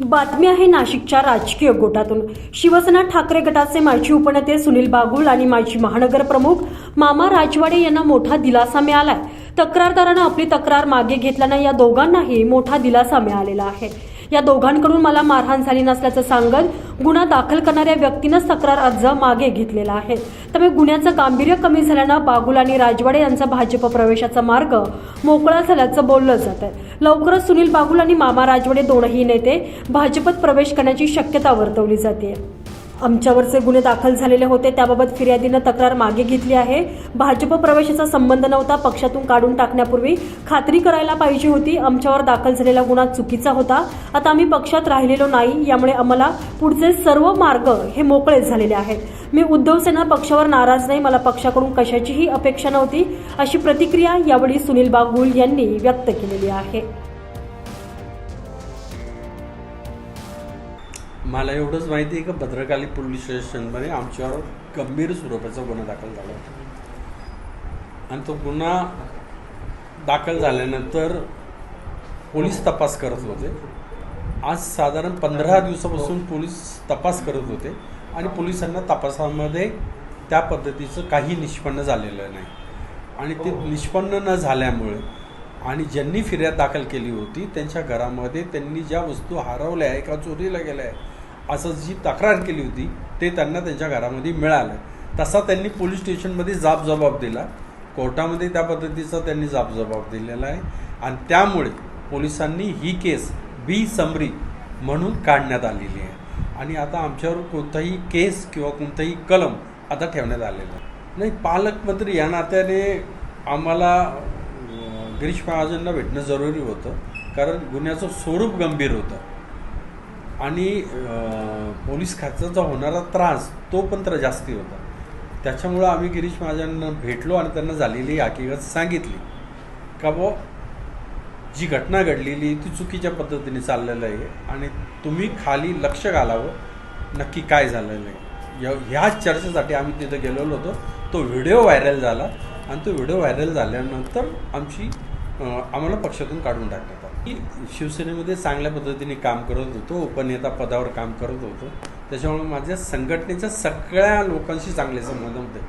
बातमी आहे नाशिकच्या राजकीय गोटातून. शिवसेना ठाकरे गटाचे माजी उपनेते सुनील बागुल आणि माजी महानगर प्रमुख मामा राजवाडे यांना मोठा दिलासा मिळालाय. तक्रारदारानं आपली तक्रार मागे घेतल्यानं या दोघांनाही मोठा दिलासा मिळालेला आहे. या दोघांकडून मला मारहाण झाली नसल्याचं सांगत गुन्हा दाखल करणाऱ्या व्यक्तीनंच तक्रार अर्ज मागे घेतलेला आहे. त्यामुळे गुन्ह्याचं गांभीर्य कमी झाल्यानं बागुल आणि राजवाडे यांचा भाजप प्रवेशाचा मार्ग मोकळा झाल्याचं बोललं जात आहे. लवकरच सुनील बागुल आणि मामा राजवाडे दोनही नेते भाजपत प्रवेश करण्याची शक्यता वर्तवली जाते आमच्यावरचे गुन्हे दाखल झालेले होते. त्याबाबत फिर्यादीनं तक्रार मागे घेतली आहे. भाजप प्रवेशाचा संबंध नव्हता. पक्षातून काढून टाकण्यापूर्वी खात्री करायला पाहिजे होती. आमच्यावर दाखल झालेला गुन्हा चुकीचा होता. आता आम्ही पक्षात राहिलेलो नाही. यामुळे आम्हाला पुढचे सर्व मार्ग हे मोकळे झालेले आहेत. मी उद्धव सेना पक्षावर नाराज नाही. मला पक्षाकडून कशाचीही अपेक्षा नव्हती. अशी प्रतिक्रिया यावेळी सुनील बागुल यांनी व्यक्त केलेली आहे. मला एवढंच माहिती आहे की भद्रकाली पोलीस स्टेशनमध्ये आमच्यावर गंभीर स्वरूपाचा गुन्हा दाखल झाला होता. आणि तो गुन्हा दाखल झाल्यानंतर पोलीस तपास करत होते. आज साधारण पंधरा दिवसापासून पोलीस तपास करत होते आणि पोलिसांना तपासामध्ये त्या पद्धतीचं काही निष्पन्न झालेलं नाही. आणि ते निष्पन्न न झाल्यामुळे आणि ज्यांनी फिर्याद दाखल केली होती त्यांच्या घरामध्ये त्यांनी ज्या वस्तू हरवल्या आहे का चोरीला गेल्या आहे असं जी तक्रार केली होती ते त्यांना त्यांच्या घरामध्ये मिळालं. तसा त्यांनी पोलीस स्टेशनमध्ये जाब जबाब दिला. कोर्टामध्ये त्या पद्धतीचा त्यांनी जाब जबाब दिलेला आहे. आणि त्यामुळे पोलिसांनी ही केस बी समरी म्हणून काढण्यात आलेली आहे. आणि आता आमच्यावर कोणताही केस किंवा कोणताही कलम आता ठेवण्यात आलेला नाही पालकमंत्री या नात्याने आम्हाला गिरीश महाजनला भेटणं जरुरी होतं. कारण गुन्ह्याचं स्वरूप गंभीर होतं. आणि पोलीस खात्याचा होणारा त्रास तो पण तर जास्ती होता. त्याच्यामुळं आम्ही गिरीश महाजनांना भेटलो आणि त्यांना झालेली हकीकत सांगितली. का बुवा जी घटना घडलेली ती चुकीच्या पद्धतीने चाललेलं आहे आणि तुम्ही खाली लक्ष घालावं नक्की काय झालेलं आहे. या ह्याच चर्चेसाठी आम्ही तिथं गेलेलो होतो. तो व्हिडिओ व्हायरल झाला आणि तो व्हिडिओ व्हायरल झाल्यानंतर आमची आम्हाला पक्षातून काढून टाकण्यात शिवसेनेमध्ये चांगल्या पद्धतीने काम करत होतो उपनेता पदावर काम करत होतो. त्याच्यामुळे माझ्या संघटनेच्या सगळ्या लोकांशी चांगले संबंध होते.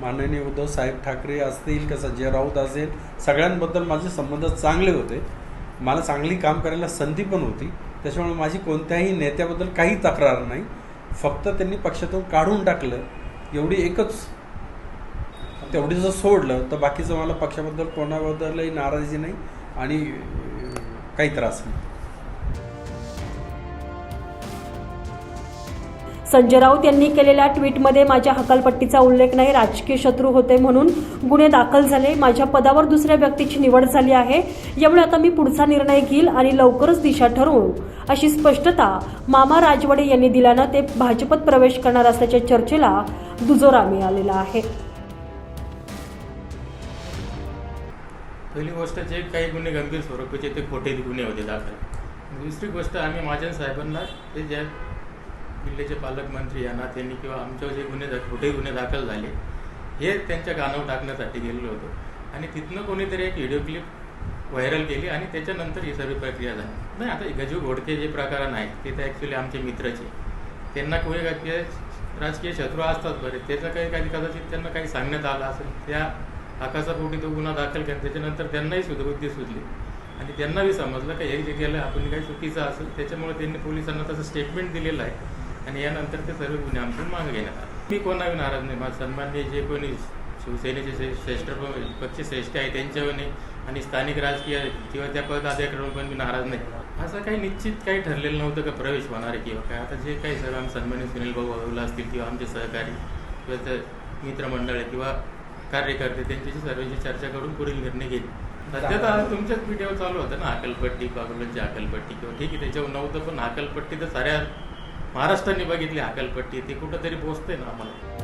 माननीय उद्धव साहेब ठाकरे असतील का संजय राऊत असेल सगळ्यांबद्दल माझे संबंध चांगले होते. मला चांगली काम करायला संधी पण होती. त्याच्यामुळे माझी कोणत्याही नेत्याबद्दल काही तक्रार नाही. फक्त त्यांनी पक्षातून काढून टाकलं. एवढी एकच तेवढी जर सोडलं तर बाकीचं मला पक्षाबद्दल कोणाबद्दलही नाराजी नाही. आणि काही त्रास नाही संजय राऊत यांनी केलेल्या ट्विटमध्ये माझ्या हकालपट्टीचा उल्लेख नाही राजकीय शत्रू होते म्हणून गुन्हे दाखल झाले. माझ्या पदावर दुसऱ्या व्यक्तीची निवड झाली आहे. यामुळे आता मी पुढचा निर्णय घेईल आणि लवकरच दिशा ठरवू. अशी स्पष्टता मामा राजवाडे यांनी दिल्यानं ते भाजपत प्रवेश करणार असल्याच्या चर्चेला दुजोरा मिळालेला आहे. पहिली गोष्ट जे काही गुन्हे गंभीर स्वरूपाचे ते खोटे गुन्हे होते दाखल. दुसरी गोष्ट आम्ही महाजन साहेबांना ते ज्या जिल्ह्याचे पालकमंत्री यांना त्यांनी किंवा आमच्यावर जे गुन्हे खोटे गुन्हे दाखल झाले हे त्यांच्या कानावर टाकण्यासाठी गेलेलो होतो. आणि तिथनं कोणीतरी एक व्हिडिओ क्लिप व्हायरल केली आणि त्याच्यानंतर ही सर्व प्रक्रिया झाली. नाही आता गजू घोडके जे प्रकार नाही ते तर ॲक्च्युली आमचे मित्राचे. त्यांना कोणी राजकीय राजकीय शत्रू असतात बरे त्याचं काही काही कदाचित त्यांना काही सांगण्यात आलं असेल त्या आकाशापोटी तो गुन्हा दाखल केला. त्याच्यानंतर त्यांनाही सुधबुद्धी सुचली आणि त्यांनाही समजलं का हे जे केलं आपण काही चुकीचं असेल त्याच्यामुळे त्यांनी पोलिसांना तसं स्टेटमेंट दिलेलं आहे. आणि यानंतर ते सर्व गुन्हे आमच्या मागे घेण्यात आले. मी कोणावी नाराज नाही. माझं सन्मान्य जे कोणी शिवसेनेचे श्रेष्ठ पक्ष श्रेष्ठ आहे त्यांच्यावर नाही. आणि स्थानिक राजकीय किंवा त्या पदाधिकाऱ्यांवर पण मी नाराज नाही. असं काही निश्चित काही ठरलेलं नव्हतं का प्रवेश होणार आहे किंवा काय. आता जे काही सर्व आम्ही सन्मान्य सुनील भाऊ असतील किंवा आमचे सहकारी किंवा मित्रमंडळ किंवा कार्यकर्ते त्यांच्याशी सर्वांची चर्चा करून पुढील निर्णय घेईल. सध्या तर तुमच्याच व्हिडिओ चालू होतं ना अकलपट्टी बागुलांची अकलपट्टी किंवा ठीक आहे त्याच्यावर नव्हतं पण अकलपट्टी तर साऱ्या महाराष्ट्राने बघितली हाकलपट्टी ते कुठंतरी पोहोचते ना आम्हाला.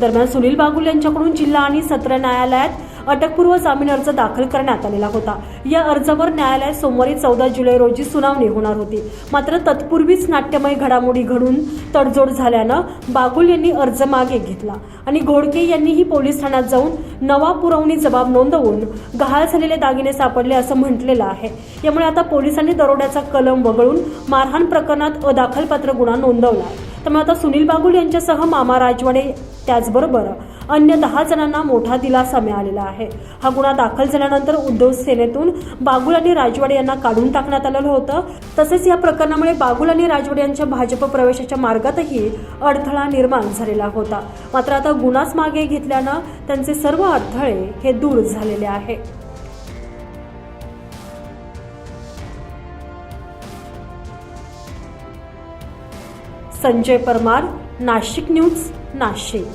दरम्यान सुनील बागुल यांच्याकडून जिल्हा आणि सत्र न्यायालयात अटकपूर्व जामीन अर्ज दाखल करण्यात आलेला होता. या अर्जावर न्यायालयात सोमवारी चौदा जुलै रोजी सुनावणी होणार होती. मात्र तत्पूर्वीच नाट्यमय घडामोडी घडून तडजोड झाल्यानं बागुल यांनी अर्ज मागे घेतला आणि घोडके यांनीही पोलीस ठाण्यात जाऊन नवा पुरवणी जबाब नोंदवून गहाळ झालेले दागिने सापडले असं म्हटलेलं आहे. यामुळे आता पोलिसांनी दरोड्याचा कलम वगळून मारहाण प्रकरणात अदाखलपात्र गुन्हा नोंदवला आहे. त्यामुळे आता सुनील बागुल यांच्यासह मामा राजवाडे त्याचबरोबर अन्य दहा जणांना मोठा दिलासा मिळालेला आहे. हा गुन्हा दाखल झाल्यानंतर उद्धव सेनेतून बागुल आणि राजवाडे यांना काढून टाकण्यात आलेलं होतं. तसेच या प्रकरणामुळे बागुल आणि राजवाडे यांच्या भाजप प्रवेशाच्या मार्गातही अडथळा निर्माण झालेला होता. मात्र आता गुन्हाच मागे घेतल्यानं त्यांचे सर्व अडथळे हे दूर झालेले आहे. संजय परमार नाशिक न्यूज नाशिक.